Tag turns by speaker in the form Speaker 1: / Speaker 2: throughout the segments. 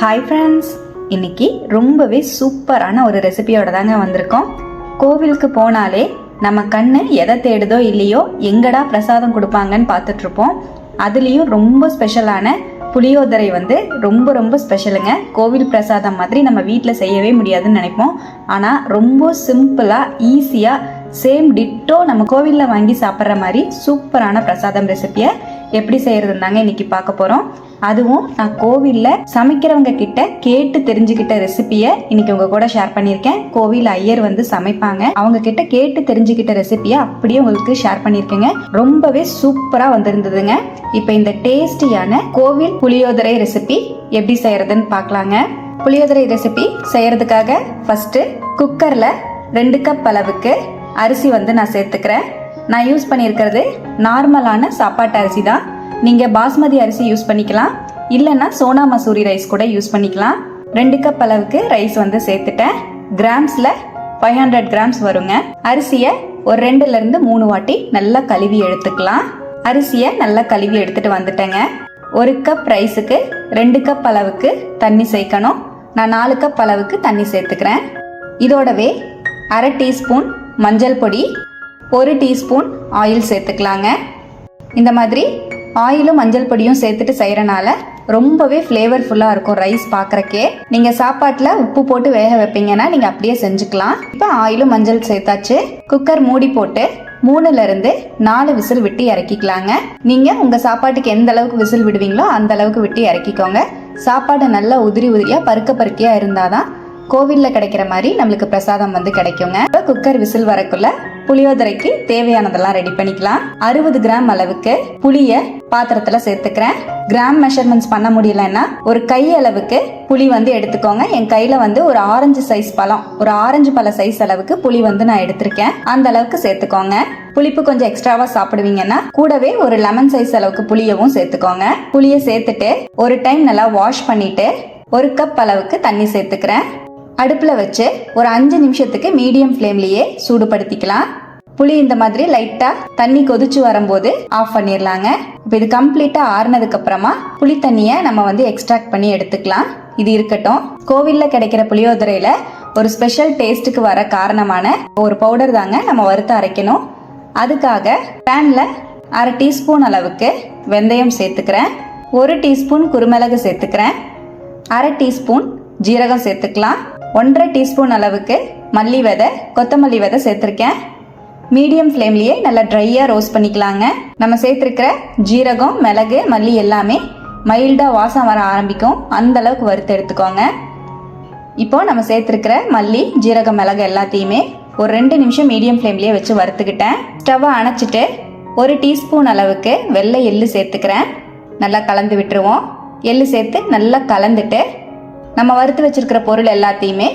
Speaker 1: Hi friends இன்னைக்கு ரொம்பவே சூப்பரான ஒரு ரெசிபியோட தாங்க வந்திருக்கோம். கோவிலுக்கு போனாலே நம்ம கண்ணு எதை தேடுதோ இல்லையோ எங்கடா பிரசாதம் கொடுப்பாங்கன்னு பார்த்துட்ருப்போம். அதுலேயும் ரொம்ப ஸ்பெஷலான புளியோதரை வந்து ரொம்ப ரொம்ப ஸ்பெஷலுங்க கோவில் பிரசாதம் மாதிரி நம்ம வீட்டில் செய்யவே முடியாதுன்னு நினைப்போம். ஆனால் ரொம்ப சிம்பிளாக ஈஸியாக சேம் டிட்டோ நம்ம கோவிலில் வாங்கி சாப்பிட்ற மாதிரி சூப்பரான பிரசாதம் ரெசிபியை எப்படி செய்யறதுன்னு தாங்க இன்னைக்கு பார்க்க போகிறோம் அதுவும் நான் கோவிலில் சமைக்கிறவங்க கிட்ட கேட்டு தெரிஞ்சுக்கிட்ட ரெசிபியை இன்னைக்கு உங்க கூட ஷேர் பண்ணியிருக்கேன். கோவில் ஐயர் வந்து சமைப்பாங்க. அவங்க கிட்ட கேட்டு தெரிஞ்சுக்கிட்ட ரெசிபியை அப்படியே உங்களுக்கு ஷேர் பண்ணியிருக்கேங்க. ரொம்பவே சூப்பராக வந்திருந்ததுங்க. இப்போ இந்த டேஸ்டியான கோவில் புளியோதரை ரெசிபி எப்படி செய்யறதுன்னு பார்க்கலாங்க. புளியோதரை ரெசிபி செய்யறதுக்காக ஃபர்ஸ்ட் குக்கரில் ரெண்டு கப் அளவுக்கு அரிசி வந்து நான் சேர்த்துக்கிறேன். நான் யூஸ் பண்ணியிருக்கிறது நார்மலான சாப்பாட்டு அரிசி தான். நீங்கள் பாஸ்மதி அரிசி யூஸ் பண்ணிக்கலாம். இல்லைன்னா சோனா மசூரி ரைஸ் கூட யூஸ் பண்ணிக்கலாம். ரெண்டு கப் அளவுக்கு ரைஸ் வந்து சேர்த்துட்டேன். கிராம்ஸில் ஃபைவ் ஹண்ட்ரட் கிராம்ஸ் வருங்க. அரிசியை ஒரு ரெண்டுலேருந்து மூணு வாட்டி நல்லா கழுவி எடுத்துக்கலாம். அரிசியை நல்லா கழுவி எடுத்துட்டு வந்துட்டேங்க. ஒரு கப் ரைஸுக்கு ரெண்டு கப் அளவுக்கு தண்ணி சேர்க்கணும். நான் நாலு கப் அளவுக்கு தண்ணி சேர்த்துக்கிறேன். இதோடவே அரை டீஸ்பூன் மஞ்சள் பொடி ஒரு டீஸ்பூன் ஆயில் சேர்த்துக்கலாங்க. இந்த மாதிரி ஆயிலும் மஞ்சள் பொடியும் சேர்த்துட்டு செய்கிறனால ரொம்பவே ஃப்ளேவர்ஃபுல்லாக இருக்கும் ரைஸ் பார்க்குறக்கே நீங்கள் சாப்பாட்டில் உப்பு போட்டு வேக வைப்பீங்கன்னா நீங்கள் அப்படியே செஞ்சுக்கலாம். இப்போ ஆயிலும் மஞ்சள் சேர்த்தாச்சு. குக்கர் மூடி போட்டு மூணுலேருந்து நாலு விசில் விட்டு இறக்கிக்கலாங்க. நீங்கள் உங்கள் சாப்பாட்டுக்கு எந்த அளவுக்கு விசில் விடுவீங்களோ அந்த அளவுக்கு விட்டு இறக்கிக்கோங்க. சாப்பாடு நல்லா உதிரி உதிரியாக பருக்க பருக்கியாக இருந்தால் தான் கோவில்ல கிடைக்கிற மாதிரி நம்மளுக்கு பிரசாதம் வந்து கிடைக்குங்க. இப்போ குக்கர் விசில் வரக்குள்ள புளியோதரைக்கு தேவையானதெல்லாம் ரெடி பண்ணிக்கலாம். அறுபது கிராம் அளவுக்கு புளிய பாத்திரத்துல சேர்த்துக்கிறேன். கிராம் மெஷர்மெண்ட்ஸ் பண்ண முடியலன்னா ஒரு கை அளவுக்கு புளி வந்து எடுத்துக்கோங்க. என் கையில வந்து ஒரு ஆரஞ்சு சைஸ் பழம் ஒரு ஆரஞ்சு பழ சைஸ் அளவுக்கு புளி வந்து நான் எடுத்திருக்கேன். அந்த அளவுக்கு சேர்த்துக்கோங்க. புளிப்பு கொஞ்சம் எக்ஸ்ட்ராவா சாப்பிடுவீங்கன்னா கூடவே ஒரு லெமன் சைஸ் அளவுக்கு புளியவும் சேர்த்துக்கோங்க. புளியை சேர்த்துட்டு ஒரு டைம் நல்லா வாஷ் பண்ணிட்டு ஒரு கப் அளவுக்கு தண்ணி சேர்த்துக்கிறேன். அடுப்பில் வச்சு ஒரு அஞ்சு நிமிஷத்துக்கு மீடியம் ஃப்ளேம்லேயே சூடுபடுத்திக்கலாம். புளி இந்த மாதிரி லைட்டாக தண்ணி கொதிச்சு வரும்போது ஆஃப் பண்ணிடலாங்க இப்போ இது கம்ப்ளீட்டாக ஆறுனதுக்கப்புறமா புளி தண்ணியை நம்ம வந்து எக்ஸ்ட்ராக்ட் பண்ணி எடுத்துக்கலாம். இது இருக்கட்டும். கோவிலில் கிடைக்கிற புளியோதரையில் ஒரு ஸ்பெஷல் டேஸ்ட்டுக்கு வர காரணமான ஒரு பவுடர் தாங்க நம்ம வறுத்து அரைக்கணும். அதுக்காக பேனில் அரை டீஸ்பூன் அளவுக்கு வெந்தயம் சேர்த்துக்கிறேன். ஒரு டீஸ்பூன் குருமிளகு சேர்த்துக்கிறேன். அரை டீஸ்பூன் ஜீரகம் சேர்த்துக்கலாம். ஒன்றரை டீஸ்பூன் அளவுக்கு மல்லி விதை கொத்தமல்லி விதை சேர்த்துருக்கேன். மீடியம் ஃப்ளேம்லேயே நல்லா ட்ரையாக ரோஸ்ட் பண்ணிக்கலாங்க. நம்ம சேர்த்துருக்கிற ஜீரகம் மிளகு மல்லி எல்லாமே மைல்டாக வாசம் வர ஆரம்பிக்கும். அந்த அளவுக்கு வறுத்து எடுத்துக்கோங்க. இப்போ நம்ம சேர்த்துருக்கிற மல்லி ஜீரகம் மிளகு எல்லாத்தையுமே ஒரு ரெண்டு நிமிஷம் மீடியம் ஃப்ளேம்லேயே வச்சு வறுத்துக்கிட்டேன். ஸ்டவ்வை அணைச்சிட்டு ஒரு டீஸ்பூன் அளவுக்கு வெள்ளை எள்ளு சேர்த்துக்கிறேன். நல்லா கலந்து விட்டுருவோம். எள்ளு சேர்த்து நல்லா கலந்துட்டு நம்ம வறுத்து வச்சுருக்கிற பொருள் எல்லாத்தையுமே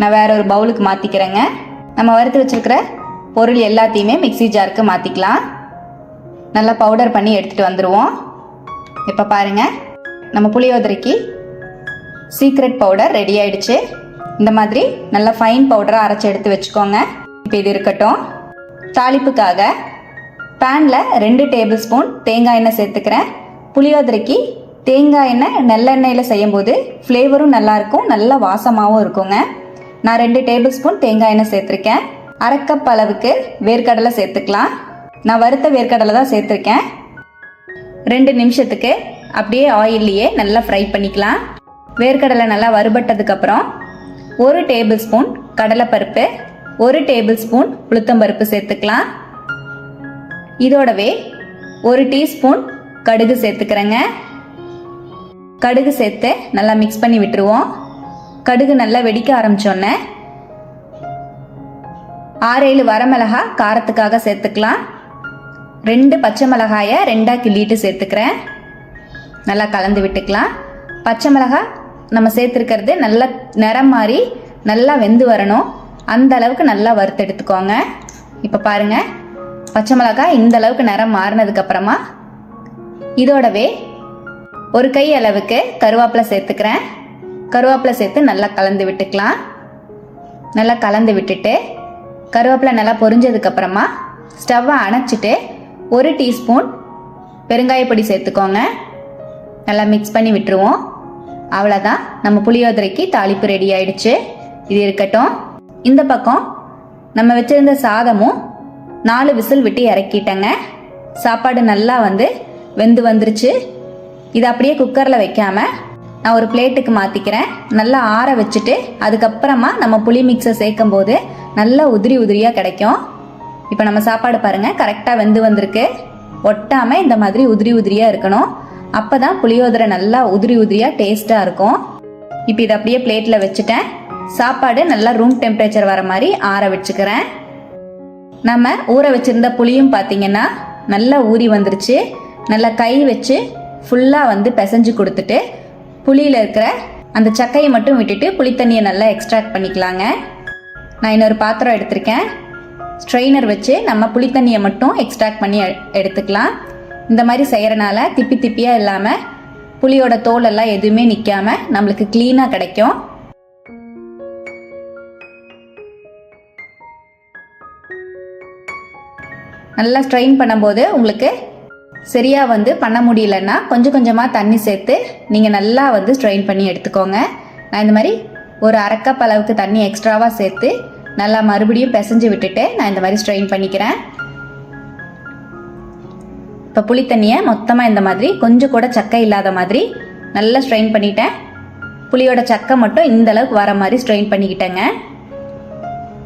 Speaker 1: நான் வேற ஒரு பவுலுக்கு மாற்றிக்கிறேங்க நம்ம வறுத்து வச்சுருக்கிற பொருள் எல்லாத்தையுமே மிக்ஸி ஜாருக்கு மாற்றிக்கலாம் நல்லா பவுடர் பண்ணி எடுத்துகிட்டு வந்துடுவோம் இப்போ பாருங்கள் நம்ம புளியோதரைக்கு சீக்ரெட் பவுடர் ரெடி ஆயிடுச்சு. இந்த மாதிரி நல்லா ஃபைன் பவுடராக அரைச்சி எடுத்து வச்சுக்கோங்க. இப்போ இது இருக்கட்டும். தாளிப்புக்காக பேனில் ரெண்டு டேபிள் ஸ்பூன் தேங்காய் எண்ணெய் சேர்த்துக்கிறேன். புளியோதரைக்கு தேங்காய் எண்ணெய் நல்லெண்ணெயில் செய்யும்போது ஃப்ளேவரும் நல்லாயிருக்கும் நல்ல வாசமாகவும் இருக்குங்க. நான் ரெண்டு டேபிள் ஸ்பூன் தேங்காய் எண்ணெய் சேர்த்துருக்கேன். அரைக்கப் அளவுக்கு வேர்க்கடலை சேர்த்துக்கலாம். நான் வறுத்த வேர்க்கடலை தான் சேர்த்துருக்கேன். ரெண்டு நிமிஷத்துக்கு அப்படியே ஆயில்லையே நல்லா ஃப்ரை பண்ணிக்கலாம். வேர்க்கடலை நல்லா வறுபட்டதுக்கப்புறம் ஒரு டேபிள் ஸ்பூன் கடலைப்பருப்பு ஒரு டேபிள் ஸ்பூன் உளுத்தம்பருப்பு சேர்த்துக்கலாம். இதோடவே ஒரு டீஸ்பூன் கடுகு சேர்த்துக்கிறேங்க. கடுகு சேர்த்து நல்லா மிக்ஸ் பண்ணி விட்டுருவோம். கடுகு நல்லா வெடிக்க ஆரம்பிச்சோன்னே ஆறேழு வரமிளகா காரத்துக்காக சேர்த்துக்கலாம். ரெண்டு பச்சை மிளகாயை ரெண்டாக கிள்ளிட்டு சேர்த்துக்கிறேன். நல்லா கலந்து விட்டுக்கலாம். பச்சை மிளகாய் நம்ம சேர்த்துருக்கிறது நல்லா நிறம் மாறி நல்லா வெந்து வரணும். அந்த அளவுக்கு நல்லா வறுத்து எடுத்துக்கோங்க. இப்போ பாருங்கள் பச்சை மிளகாய் இந்த அளவுக்கு நிறம் மாறினதுக்கப்புறமா இதோடவே ஒரு கை அளவுக்கு கருவேப்பிலை சேர்த்துக்கிறேன். கருவேப்பிலை சேர்த்து நல்லா கலந்து விட்டுக்கலாம். நல்லா கலந்து விட்டுட்டு கருவேப்பிலை நல்லா பொரிஞ்சதுக்கப்புறமா ஸ்டவ்வை அணைச்சிட்டு ஒரு டீஸ்பூன் பெருங்காயப்பொடி சேர்த்துக்கோங்க. நல்லா மிக்ஸ் பண்ணி விட்டுருவோம். அவ்வளோதான் நம்ம புளியோதரைக்கு தாளிப்பு ரெடி ஆயிடுச்சு. இது இருக்கட்டும். இந்த பக்கம் நம்ம வச்சிருந்த சாதமும் நாலு விசில் விட்டு இறக்கிட்டேங்க. சாப்பாடு நல்லா வந்து வெந்து வந்துருச்சு. இது அப்படியே குக்கரில் வைக்காம நான் ஒரு பிளேட்டுக்கு மாற்றிக்கிறேன் நல்லா ஆற வச்சுட்டு அதுக்கப்புறமா நம்ம புளி மிக்ஸை சேர்க்கும் போது நல்லா உதிரி உதிரியாக கிடைக்கும். இப்போ நம்ம சாப்பாடு பாருங்கள் கரெக்டாக வெந்து வந்திருக்கு. ஒட்டாமல் இந்த மாதிரி உதிரி உதிரியாக இருக்கணும். அப்போ தான் புளியோதரை நல்லா உதிரி உதிரியாக டேஸ்ட்டாக இருக்கும். இப்போ இதை அப்படியே பிளேட்டில் வச்சுட்டேன். சாப்பாடு நல்லா ரூம் டெம்பரேச்சர் வர மாதிரி ஆற வச்சுக்கிறேன். நம்ம ஊற வச்சுருந்த புளியும் பார்த்தீங்கன்னா நல்லா ஊறி வந்துருச்சு. நல்லா கை வச்சு ஃபுல்லாக வந்து பிசைஞ்சு கொடுத்துட்டு புளியில் இருக்கிற அந்த சக்கையை மட்டும் விட்டுட்டு புளித்தண்ணியை நல்லா எக்ஸ்ட்ராக்ட் பண்ணிக்கலாங்க. நான் இன்னொரு பாத்திரம் எடுத்திருக்கேன். ஸ்ட்ரெயினர் வச்சு நம்ம புளித்தண்ணியை மட்டும் எக்ஸ்ட்ராக்ட் பண்ணி எடுத்துக்கலாம். இந்த மாதிரி செய்கிறனால திப்பி திப்பியாக இல்லாமல் புளியோட தோலெல்லாம் எதுவுமே நிற்காமல் நம்மளுக்கு க்ளீனாக கிடைக்கும். நல்லா ஸ்ட்ரெயின் பண்ணும்போது உங்களுக்கு சரியாக வந்து பண்ண முடியலன்னா கொஞ்சம் கொஞ்சமாக தண்ணி சேர்த்து நீங்கள் நல்லா வந்து ஸ்ட்ரெயின் பண்ணி எடுத்துக்கோங்க. நான் இந்த மாதிரி ஒரு அரைக்கப் அளவுக்கு தண்ணி எக்ஸ்ட்ராவாக சேர்த்து நல்லா மறுபடியும் பிசைஞ்சு விட்டுட்டு நான் இந்த மாதிரி ஸ்ட்ரெயின் பண்ணிக்கிறேன். இப்போ புளி தண்ணியை மொத்தமாக இந்த மாதிரி கொஞ்சம் கூட சக்கை இல்லாத மாதிரி நல்லா ஸ்ட்ரெயின் பண்ணிட்டேன். புளியோட சக்கை மட்டும் இந்த அளவுக்கு வர மாதிரி ஸ்ட்ரெயின் பண்ணிக்கிட்டேங்க.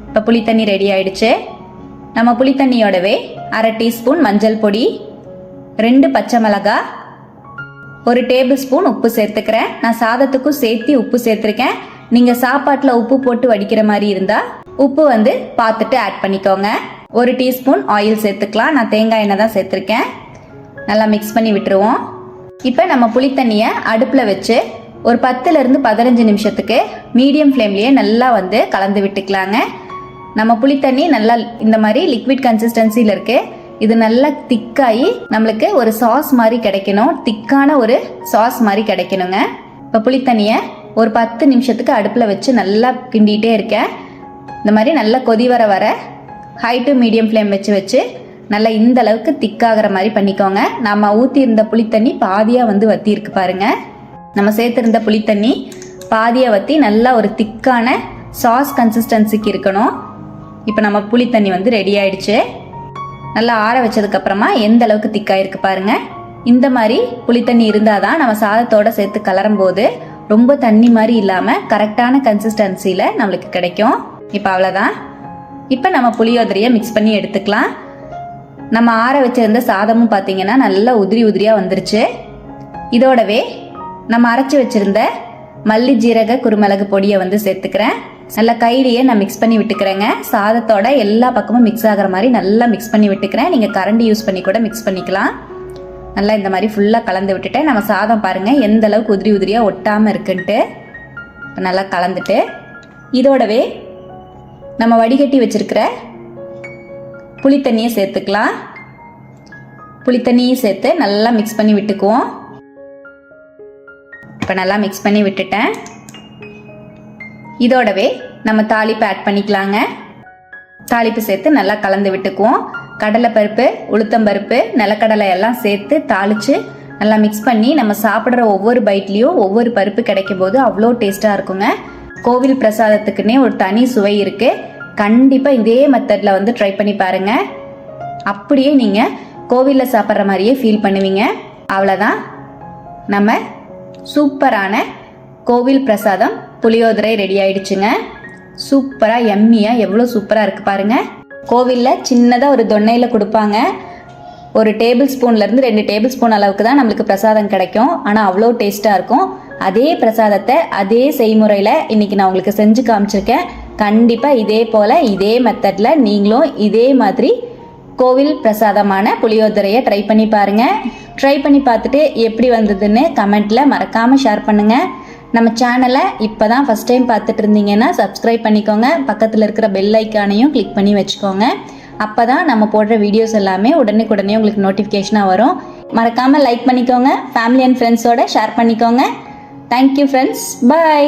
Speaker 1: இப்போ புளி தண்ணி ரெடி ஆயிடுச்சு. நம்ம புளி தண்ணியோடவே அரை டீஸ்பூன் மஞ்சள் பொடி ரெண்டு பச்சை மிளகா ஒரு டேபிள் ஸ்பூன் உப்பு சேர்த்துக்கிறேன். நான் சாதத்துக்கும் சேர்த்து உப்பு சேர்த்துருக்கேன். நீங்கள் சாப்பாட்டில் உப்பு போட்டு வடிக்கிற மாதிரி இருந்தால் உப்பு வந்து பார்த்துட்டு ஆட் பண்ணிக்கோங்க. ஒரு டீஸ்பூன் ஆயில் சேர்த்துக்கலாம். நான் தேங்காய் எண்ணெய் தான் சேர்த்துருக்கேன். நல்லா மிக்ஸ் பண்ணி விட்டுருவோம். இப்போ நம்ம புளித்தண்ணியை அடுப்பில் வச்சு ஒரு பத்துலேருந்து பதினஞ்சு நிமிஷத்துக்கு மீடியம் ஃப்ளேம்லேயே நல்லா வந்து கலந்து விட்டுக்கலாங்க. நம்ம புளித்தண்ணி நல்லா இந்த மாதிரி லிக்விட் கன்சிஸ்டன்சியில் இருக்குது இது நல்லா திக்காகி நம்மளுக்கு ஒரு சாஸ் மாதிரி கிடைக்கணும். திக்கான ஒரு சாஸ் மாதிரி கிடைக்கணுங்க. இப்போ புளித்தண்ணியை ஒரு பத்து நிமிஷத்துக்கு அடுப்பில் வச்சு நல்லா கிண்டிகிட்டே இருக்கேன் இந்த மாதிரி நல்லா கொதி வர வர ஹை டு மீடியம் ஃப்ளேம் வச்சு வச்சு நல்லா இந்த அளவுக்கு திக்காகிற மாதிரி பண்ணிக்கோங்க. நம்ம ஊற்றியிருந்த புளித்தண்ணி பாதியாக வந்து வத்தியிருக்கு பாருங்கள் பாருங்க. நம்ம சேர்த்துருந்த புளித்தண்ணி பாதியை வற்றி நல்லா ஒரு திக்கான சாஸ் கன்சிஸ்டன்சிக்கு இருக்கணும். இப்போ நம்ம புளித்தண்ணி வந்து ரெடி ஆயிடுச்சு. நல்லா ஆற வச்சதுக்கப்புறமா எந்த அளவுக்கு திக்காயிருக்கு பாருங்க. இந்த மாதிரி புளி தண்ணி இருந்தால் தான் நம்ம சாதத்தோட சேர்த்து கலரும் போது ரொம்ப தண்ணி மாதிரி இல்லாமல் கரெக்டான கன்சிஸ்டன்சியில் நம்மளுக்கு கிடைக்கும். இப்போ அவ்வளோதான் இப்போ நம்ம புளியோதரையை மிக்ஸ் பண்ணி எடுத்துக்கலாம். நம்ம ஆற வச்சிருந்த சாதமும் பார்த்தீங்கன்னா நல்லா உதிரி உதிரியாக வந்துருச்சு. இதோடவே நம்ம அரைச்சி வச்சிருந்த மல்லி ஜீரக குருமிளகு பொடியை வந்து சேர்த்துக்கிறேன். நல்லா கையிலேயே நான் மிக்ஸ் பண்ணி விட்டுக்கிறேங்க. சாதத்தோட எல்லா பக்கமும் மிக்ஸ் ஆகிற மாதிரி நல்லா மிக்ஸ் பண்ணி விட்டுக்கிறேன். நீங்கள் கரண்டி யூஸ் பண்ணி கூட மிக்ஸ் பண்ணிக்கலாம். நல்லா இந்த மாதிரி ஃபுல்லாக கலந்து விட்டுட்டேன் நம்ம சாதம் பாருங்கள் எந்த அளவுக்கு உதிரி உதிரியாக ஒட்டாமல் இருக்குன்ட்டு. நல்லா கலந்துட்டு இதோடவே நம்ம வடிகட்டி வச்சுருக்கிற புளித்தண்ணியை சேர்த்துக்கலாம். புளித்தண்ணியும் சேர்த்து நல்லா மிக்ஸ் பண்ணி விட்டுக்குவோம். இப்போ நல்லா மிக்ஸ் பண்ணி விட்டுட்டேன். இதோடவே நம்ம தாளிப்பு ஆட் பண்ணிக்கலாங்க. தாளிப்பு சேர்த்து நல்லா கலந்து விட்டுக்குவோம். கடலைப்பருப்பு உளுத்தம்பருப்பு நிலக்கடலை எல்லாம் சேர்த்து தாளித்து நல்லா மிக்ஸ் பண்ணி நம்ம சாப்பிட்ற ஒவ்வொரு பைட்லேயும் ஒவ்வொரு பருப்பு கிடைக்கும் போது அவ்வளோ டேஸ்ட்டாக இருக்குங்க. கோவில் பிரசாதத்துக்குன்னே ஒரு தனி சுவை இருக்குது கண்டிப்பாக இதே மெத்தடில் வந்து ட்ரை பண்ணி பாருங்கள் அப்படியே நீங்கள் கோவிலில் சாப்பிட்ற மாதிரியே ஃபீல் பண்ணுவீங்க. அவ்வளோதான் நம்ம சூப்பரான கோவில் பிரசாதம் புளியோதரை ரெடி ஆயிடுச்சுங்க. சூப்பராக எம்மியாக எவ்வளோ சூப்பராக இருக்குது பாருங்க. கோவிலில் சின்னதாக ஒரு தொன்னையில் கொடுப்பாங்க. ஒரு டேபிள் ஸ்பூன்லேருந்து ரெண்டு டேபிள் ஸ்பூன் அளவுக்கு தான் நம்மளுக்கு பிரசாதம் கிடைக்கும். ஆனால் அவ்வளோ டேஸ்ட்டாக இருக்கும். அதே பிரசாதத்தை அதே செய்முறையில் இன்னைக்கு நான் உங்களுக்கு செஞ்சு காமிச்சிருக்கேன். கண்டிப்பாக இதே போல் இதே மெத்தடில் நீங்களும் இதே மாதிரி கோவில் பிரசாதமான புளியோதரையை ட்ரை பண்ணி பாருங்க. ட்ரை பண்ணி பார்த்துட்டு எப்படி வந்ததுன்னு கமெண்ட்ல மறக்காம ஷேர் பண்ணுங்க. நம்ம சேனலை இப்போ தான் ஃபஸ்ட் டைம் பார்த்துட்டு இருந்தீங்கன்னா சப்ஸ்கிரைப் பண்ணிக்கோங்க. பக்கத்தில் இருக்கிற பெல் ஐக்கானையும் கிளிக் பண்ணி வச்சுக்கோங்க. அப்போ தான் நம்ம போடுற வீடியோஸ் எல்லாமே உடனுக்குடனே உங்களுக்கு நோட்டிஃபிகேஷனாக வரும். மறக்காமல் லைக் பண்ணிக்கோங்க. ஃபேமிலி அண்ட் ஃப்ரெண்ட்ஸோட ஷேர் பண்ணிக்கோங்க. Thank you friends bye